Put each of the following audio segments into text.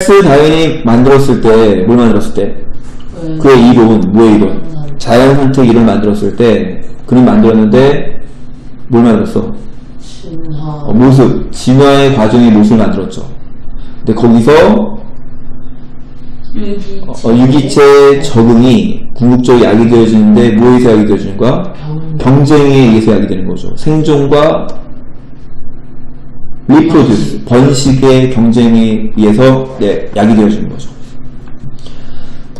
찰스 다윈이 만들었을 때, 뭘 만들었을 때? 그의 이론, 뭐의 이론? 자연 선택 이론을 만들었을 때, 그는 만들었는데, 뭘 만들었어? 진화 어, 모습, 진화의 과정의 모습을 만들었죠. 근데 거기서 유기 어, 유기체 적응이 궁극적으로 약이 되어지는데 뭐에서 약이 되어지는 거야? 병 경쟁에 의해서 약이 되는 거죠. 생존과 리프로듀스, 번식의 경쟁에 의해서 네, 약이 되어지는 거죠.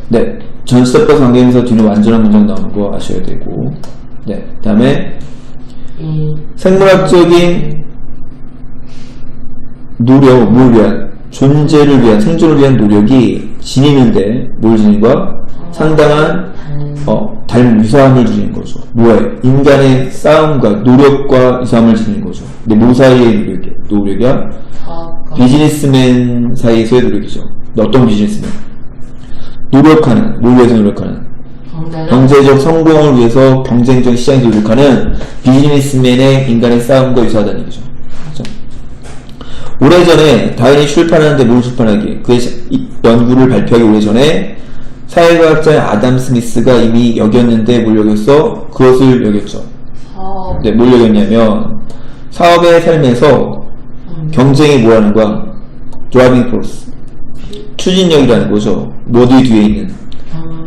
네, 전스텝과 관계에서 뒤는 완전한 문장 나오는 거 아셔야 되고 네, 그 다음에 이 생물학적인 노력, 뭘 위한? 존재를 위한, 생존을 위한 노력이 지니는데, 뭘 지닌 거야? 상당한, 어, 닮, 유사함을 지닌 거죠. 뭐에? 인간의 싸움과 노력과 유사함을 지닌 거죠. 근데 뭐 사이의 노력이야? 노력이야? 사업가 비즈니스맨 사이에서의 노력이죠. 어떤 비즈니스맨? 노력하는, 뭘 위해서 노력하는? 경제력 경제적 성공을 위해서 경쟁적 시장에서 노력하는 비즈니스맨의 인간의 싸움과 유사하다는 얘기죠. 그렇죠? 오래전에 다윈이 출판하는데 뭘 출판하기? 그의 연구를 발표하기 오래전에 사회과학자 아담 스미스가 이미 여겼는데 뭘 여겼어? 그것을 여겼죠. 사업 네, 뭘 여겼냐면 사업의 삶에서 음, 경쟁이 뭐라는 거야? 드라이빙 포스. 추진력이라는 거죠. 모두 뒤에 있는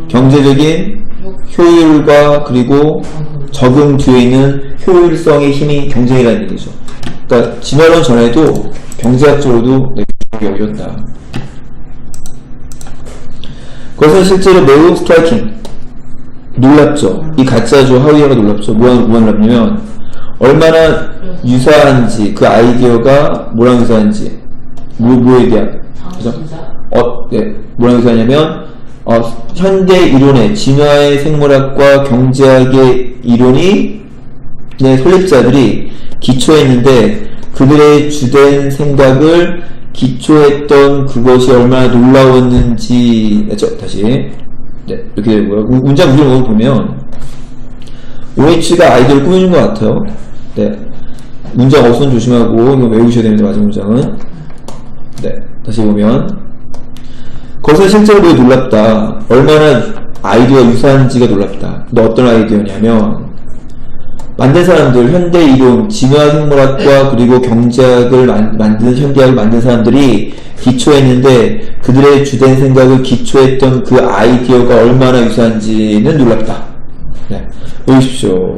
경 경제적인 효- 효율과 그리고 적응. 뒤에 있는 효율성의 힘이 경쟁이라는 얘기죠. 그러니까 진화론 전에도 경제학적으로도 여기였다. 그것은 실제로 매우 스트라이킹, 놀랍죠. 이 가짜죠. 하위어가 놀랍죠. 뭐가 놀랍냐면 얼마나 유사한지 그 아이디어가 뭐랑 유사한지 뭐, 뭐에 대한 그죠? 상시자 어, 네. 뭐라고 하냐면, 어, 현대 이론의 진화의 생물학과 경제학의 이론이, 네, 설립자들이 기초했는데, 그들의 주된 생각을 기초했던 그것이 얼마나 놀라웠는지, 죠 다시. 네, 이렇게 되고요. 문- 문장 구조를 보면, OH가 아이디어를 꾸미는 것 같아요. 네. 문장 어선 조심하고, 이거 외우셔야 됩니다. 마지막 문장은. 네, 다시 보면 그것은 실제로 되게 놀랍다. 얼마나 아이디어가 유사한지가 놀랍다. 근데 어떤 아이디어냐면 만든 사람들, 현대 이론, 진화 생물학과 그리고 경제학을 만, 만든 현대학을 만든 사람들이 기초했는데 그들의 주된 생각을 기초했던 그 아이디어가 얼마나 유사한지는 놀랍다. 네, 보십시오.